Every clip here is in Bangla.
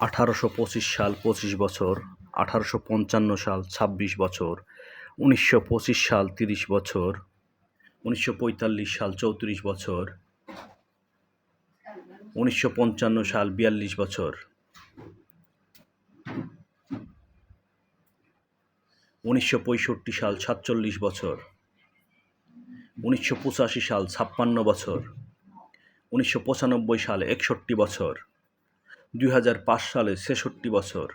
আঠারোশো পঁচিশ সাল পঁচিশ বছর, আঠারোশো পঞ্চান্ন সাল ছাব্বিশ বছর, উনিশশো পঁচিশ সাল তিরিশ বছর, উনিশশো পঁয়তাল্লিশ সাল চৌত্রিশ বছর, উনিশশো পঞ্চান্ন সাল বিয়াল্লিশ বছর। উনিশশো পঁয়ষট্টি সাল সাতচল্লিশ বছর। উনিশশো পঁচাশি সাল ছাপ্পান্ন বছর। উনিশশো পঁচানব্বই সালে একষট্টি বছর। দুই হাজার পাঁচ সালে ছেষট্টি বছর,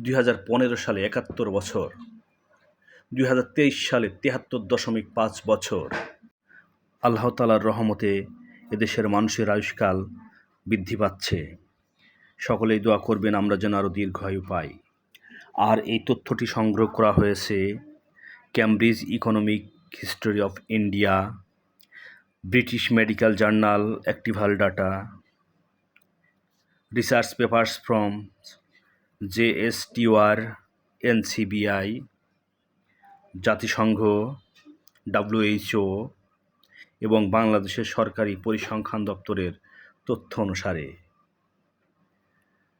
দুই হাজার পনেরো সালে একাত্তর বছর, দুই হাজার তেইশ সালে তিয়াত্তর দশমিক পাঁচ বছর। আল্লাহ তালার রহমতে এদেশের মানুষের আয়ুষ্কাল বৃদ্ধি পাচ্ছে। সকলেই দোয়া করবেন আমরা যেন আরও দীর্ঘায়ু পাই। আর এই তথ্যটি সংগ্রহ করা হয়েছে Cambridge Economic History of India British Medical Journal অ্যাক্টিভাল data research papers from JSTOR NCBI জাতিসংঘ ডাব্লিউএইচও এবং বাংলাদেশের সরকারি পরিসংখ্যান দপ্তরের তথ্য অনুসারে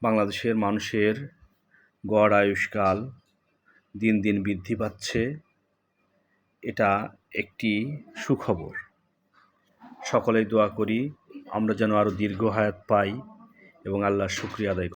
বাংলাদেশের মানুষের গড় আয়ুষ্কাল দিন দিন বৃদ্ধি পাচ্ছে। এটা একটি সুখবর। সকলেই দোয়া করি আমরা যেন আরও দীর্ঘ হায়াত পাই। এবং আল্লাহর শুক্রিয়া আদায়